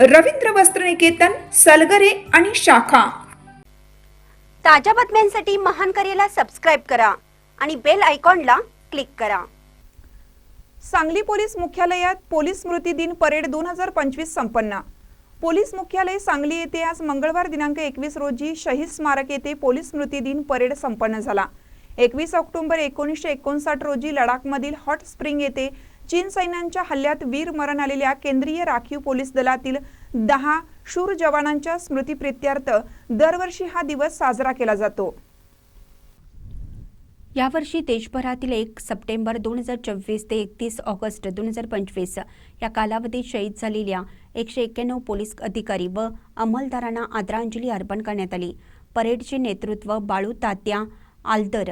रवींद्र वस्त्रनिकेतन सलगरे आणि शाखा. ताज्या बातम्यांसाठी महान करेला सबस्क्राईब करा आणि बेल आयकॉनला क्लिक करा. सांगली पोलीस मुख्यालयात पोलीस स्मृती दिन परेड दोन हजार पंचवीस संपन्न. पोलीस मुख्यालय सांगली येथे आज मंगळवार दिनांक एकवीस रोजी शहीद स्मारक येथे पोलीस स्मृती दिन परेड संपन्न झाला. एकवीस ऑक्टोबर एकोणीसशे एकोणसाठ रोजी लडाखमधील हॉट स्प्रिंग येथे चीन सैन्यांच्या हल्ल्यात वीर मरण आलेल्या केंद्रीय राखीव पोलीस दलातील दहा शूर जवानांच्या स्मृतीप्रित्यर्थ दरवर्षी हा दिवस साजरा केला जातो. यावर्षी देशभरातील एक सप्टेंबर दोन हजार चोवीस ते एकतीस ऑगस्ट दोन हजार पंचवीस या कालावधीत शहीद झालेल्या एकशे एक्क्याण्णव पोलीस अधिकारी व अंमलदारांना आदरांजली अर्पण करण्यात आली. परेडचे नेतृत्व बाळू तात्या आलदर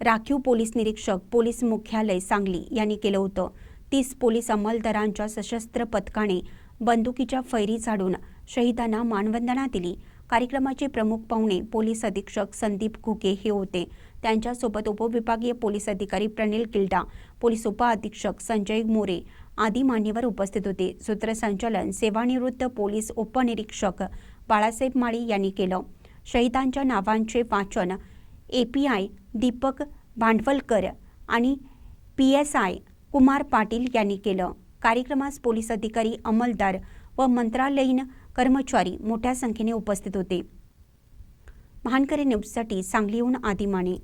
राखीव पोलीस निरीक्षक पोलीस मुख्यालय सांगली यांनी केलं होतं. तीस पोलीस अंमलदारांच्या सशस्त्र पथकाने बंदुकीच्या फैरी झाडून शहीदांना मानवंदना दिली. कार्यक्रमाचे प्रमुख पाहुणे पोलीस अधीक्षक संदीप घुगे हे होते. त्यांच्यासोबत उपविभागीय पोलीस अधिकारी प्रणिल किल्डा पोलीस उपअधीक्षक संजय मोरे आदी मान्यवर उपस्थित होते. सूत्रसंचालन सेवानिवृत्त पोलीस उपनिरीक्षक बाळासाहेब माळी यांनी केलं. शहीदांच्या नावांचे वाचन A P I Deepak Bhandavalkar आणि P S I Kumar Patil यांनी केलं. कार्यक्रमास पोलीस अधिकारी अंमलदार व मंत्रालयीन कर्मचारी मोठ्या संख्येने उपस्थित होते. महानकरी न्यूजसाठी सांगलीहून आदिमाने.